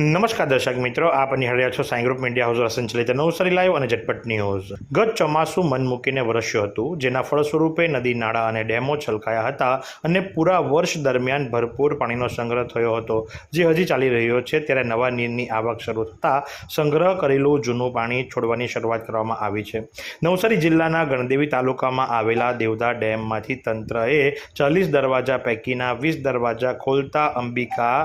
નમસ્કાર દર્શક મિત્રો, આપ નિહાળ્યા છો સાઈ ગ્રુપ મીડિયા હાઉસ સંચાલિત નવસારી લાઈવ અને ઝટપટ ન્યૂઝ. ગત ચોમાસું મન મૂકીને વરસ્યું હતું, જેના ફળસ્વરૂપે નદી, નાળા અને ડેમો છલકાયા હતા અને પૂરા વર્ષ દરમિયાન ભરપૂર પાણીનો સંગ્રહ થયો હતો. જે હજી ચાલી રહ્યો છે, ત્યારે નવા નીરની આવક શરૂ થતાં સંગ્રહ કરેલું જૂનું પાણી છોડવાની શરૂઆત કરવામાં આવી છે. નવસારી જિલ્લાના ગણદેવી તાલુકામાં આવેલા દેવધા ડેમમાંથી તંત્રએ ચાલીસ દરવાજા પૈકીના વીસ દરવાજા ખોલતા અંબિકા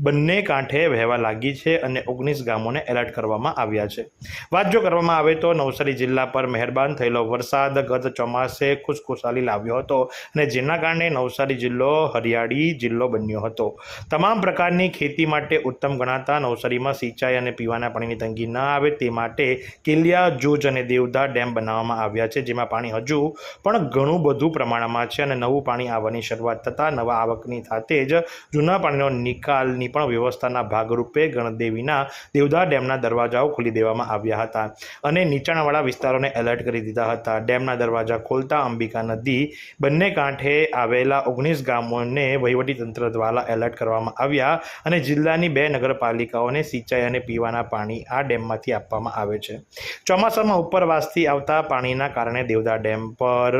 બંને કાંઠે વહેવા લાગી છે અને ઓગણીસ ગામોને એલર્ટ કરવામાં આવ્યા છે. વાત જો કરવામાં આવે તો નવસારી જિલ્લા પર મહેરબાન થયેલો વરસાદ ગત ચોમાસે ખુશખુશાલી લાવ્યો હતો અને જેના કારણે નવસારી જિલ્લો હરિયાળી જિલ્લો બન્યો હતો. તમામ પ્રકારની ખેતી માટે ઉત્તમ ગણાતા નવસારીમાં સિંચાઈ અને પીવાના પાણીની તંગી ન આવે તે માટે કિલિયા, જૂજ અને દેવધા ડેમ બનાવવામાં આવ્યા છે, જેમાં પાણી હજુ પણ ઘણું બધું પ્રમાણમાં છે અને નવું પાણી આવવાની શરૂઆત થતાં નવા આવકની સાથે જ જૂના પાણીનો નિકાલની પણ વ્યવસ્થાના ભાગરૂપે ગણદેવીના દેવધા ડેમના દરવાજાઓ ખોલી દેવામાં આવ્યા હતા અને નીચાણવાળા વિસ્તારોને એલર્ટ કરી દીધા હતા. ડેમના દરવાજા ખોલતા અંબિકા નદી બંને કાંઠે આવેલા ઓગણીસ ગામોને વહીવટીતંત્ર દ્વારા એલર્ટ કરવામાં આવ્યા અને જિલ્લાની બે નગરપાલિકાઓને સિંચાઈ અને પીવાના પાણી આ ડેમમાંથી આપવામાં આવે છે. ચોમાસામાં ઉપરવાસથી આવતા પાણીના કારણે દેવદા ડેમ પર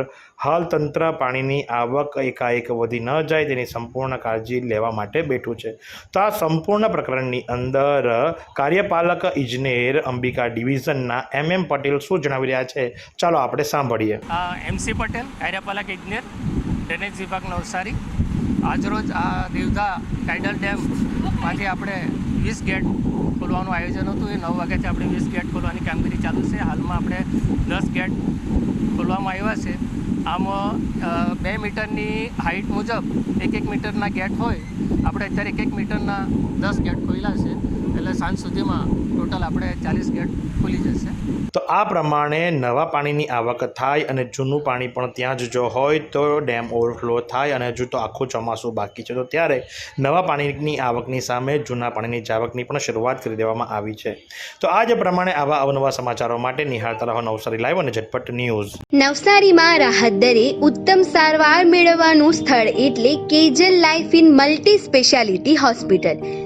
હાલ તંત્ર પાણીની આવક એકાએક વધી ન જાય તેની સંપૂર્ણ કાળજી લેવા માટે બેઠું છે. તો આ સંપૂર્ણ પ્રકરણની અંદર કાર્યપાલક ઇજનેર અંબિકા ડિવિઝનના એમ એમ પટેલ શું જણાવી રહ્યા છે? ચાલો આપણે સાંભળીએ. એમસી પટેલ, કાર્યપાલક ઇજનેર, ડ્રેનેજ વિભાગ નવસારી આજરોજ આ દેવધા ટાઇડલ ડેમમાંથી આપણે વીસ ગેટ ખોલવાનું આયોજન હતું. એ નવ વાગ્યાથી આપણે વીસ ગેટ ખોલવાની કામગીરી ચાલુ છે. હાલમાં આપણે દસ ગેટ ખોલવામાં આવ્યા છે. આમ બે મીટરની હાઇટ મુજબ એક એક મીટરના ગેટ હોય. આપણે અત્યારે એક એક મીટરના દસ ગેટ ખોલ્યા છે. એટલે સાંજ સુધીમાં ટોટલ આપણે ચાલીસ ગેટ ખુલી જશે. તો આ પ્રમાણે નવા પાણીની આવક થાય અને જૂનું પાણી પણ ત્યાં જ જો હોય તો ડેમ ઓવરફ્લો થાય અને હજુ તો આખું ચોમાસું બાકી છે. તો ત્યારે નવા પાણીની આવકની સામે જૂના પાણીની જાવકની પણ શરૂઆત કરી દેવામાં આવી છે. તો આ જ પ્રમાણે આવા અવનવા સમાચારો માટે નિહાળતા રહો નવસારી લાઈવ અને ઝટપટ ન્યૂઝ. નવસારીમાં રાહત દરે ઉત્તમ સારવાર મેળવવાનું સ્થળ એટલે Kejal life in multi speciality hospital.